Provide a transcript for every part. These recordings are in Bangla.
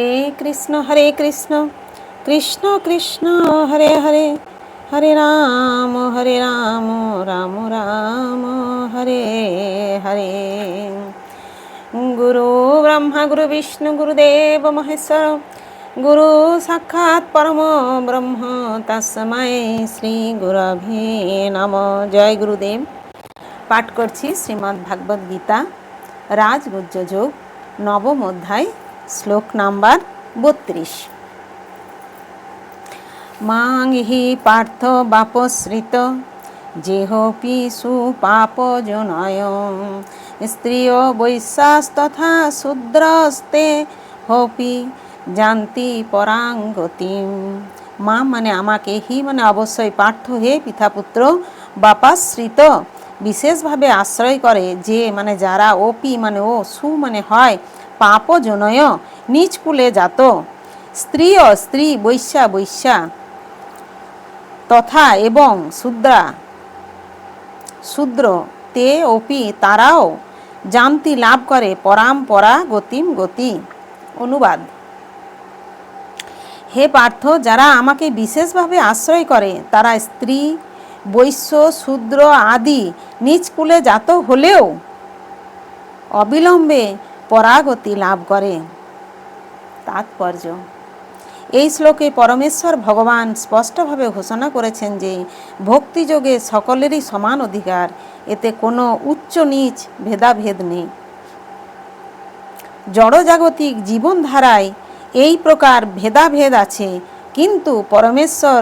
হরে কৃষ্ণ হরে কৃষ্ণ কৃষ্ণ কৃষ্ণ, হরে হরে হরে রাম হরে রাম রাম রাম, হরে হরে। গুরু ব্রহ্মা, গুরু বিষ্ণু গুরুদেব মহেশ্বর, গুরু সাক্ষাৎ পরম ব্রহ্ম তস্মৈ শ্রী গুরভে নম। জয় গুরুদেব। পাঠ করছি শ্রীমদ্ ভাগবত গীতা রাজগুজ্জ যোগ, নবম অধ্যায় শ্লোক নাম্বার বত্রিশ। মাং হি পার্থ বাপশ্রিত যেহপি সুপাপজনয় স্ত্রিয় বৈশ্যাস্তথা শূদ্রস্তে হপি জানতি পরাঙ্গতিম। মা মানে আমাকে হি মানে অবশ্যই পার্থ হে পিতাপুত্র বাপাশ্রিত। বিশেষভাবে আশ্রয় করে যে মানে যারা ওপি মানে ও সু মানে হয় পাপজনয়, নিজ কুলে জাত স্ত্রী ও স্ত্রী বৈশ্যা বৈশ্যা। তথা এবং শূদ্রা। শূদ্র, তে অপি তারাও জানতি লাভ করে পরাম্পরা গতিম গতি। অনুবাদ। হে পার্থ, যারা আমাকে বিশেষভাবে আশ্রয় করে, তারা স্ত্রী, বৈশ্য, শূদ্র আদি নিজ কুলে জাত হলেও অবিলম্বে পরাগতি লাভ করে। তাৎপর্য। এই শ্লোকে পরমেশ্বর ভগবান স্পষ্টভাবে ঘোষণা করেছেন যে, ভক্তিযোগে সকলেরই সমান অধিকার, এতে কোনো উচ্চ নিচ ভেদাভেদ নেই। জড়জাগতিক জীবনধারায় এই প্রকার ভেদাভেদ আছে, কিন্তু পরমেশ্বর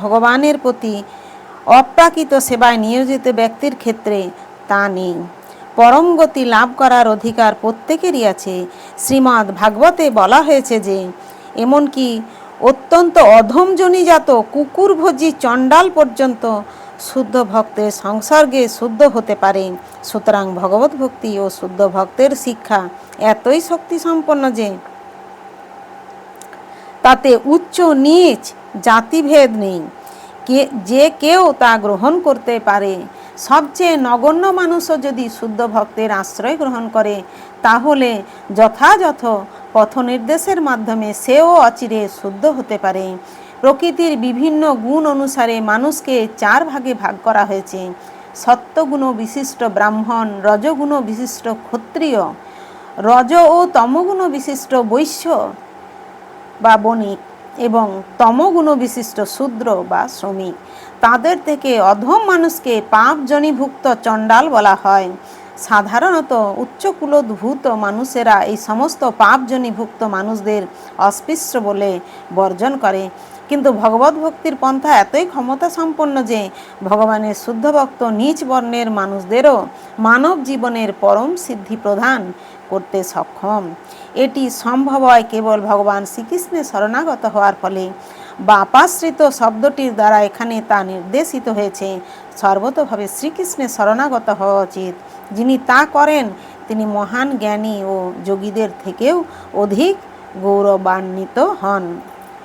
ভগবানের প্রতি অপ্রাকৃত সেবায় নিয়োজিত ব্যক্তির ক্ষেত্রে তা নেই। পরম গতি লাভ করার অধিকার প্রত্যেকেরই আছে। শ্রীমদ্ ভাগবতে বলা হয়েছে যে, এমনকি অত্যন্ত অধমজনীজাত কুকুরভোজী চণ্ডাল পর্যন্ত শুদ্ধ ভক্তের সংসর্গে শুদ্ধ হতে পারে। সুতরাং ভগবত ভক্তি ও শুদ্ধ ভক্তের শিক্ষা এতই শক্তিসম্পন্ন যে, তাতে উচ্চ নিচ জাতিভেদ নেই। কে, যে কেউ তা গ্রহণ করতে পারে সবচেয়ে নগণ্য মানুষও যদি শুদ্ধ ভক্তের আশ্রয় গ্রহণ করে, তাহলে যথাযথ পথ নির্দেশের মাধ্যমে সেও অচিরে শুদ্ধ হতে পারে। প্রকৃতির বিভিন্ন গুণ অনুসারে মানুষকে চার ভাগে ভাগ করা হয়েছে। সত্যগুণ বিশিষ্ট ব্রাহ্মণ, রজগুণ বিশিষ্ট ক্ষত্রিয়, রজ ও তমগুণ বিশিষ্ট বৈশ্য বা বণিক। এবং তমগুণ বিশিষ্ট শূদ্র বা শ্রমিক। তাদের থেকে অধম মানুষকে পাপজনীভুক্ত চণ্ডাল বলা হয়। সাধারণত উচ্চকুলোদ্ভূত মানুষেরা এই সমস্ত পাপজনীভুক্ত মানুষদের অস্পৃশ্য বলে বর্জন করে। কিন্তু ভগবত ভক্তির পন্থা এতই ক্ষমতা সম্পন্ন যে ভগবানের শুদ্ধ ভক্ত নিজ বর্ণের মানুষদেরও মানব জীবনের পরম সিদ্ধি প্রদান করতে সক্ষম। এটি সম্ভব হয় কেবল ভগবান শ্রীকৃষ্ণের শরণাগত হওয়ার ফলে। বাপাশ্রিত শব্দটির দ্বারা এখানে তা নির্দেশিত হয়েছে, সর্বতভাবে শ্রীকৃষ্ণের শরণাগত হওয়া উচিত। যিনি তা করেন, তিনি মহান জ্ঞানী ও যোগীদের থেকেও অধিক গৌরবান্বিত হন।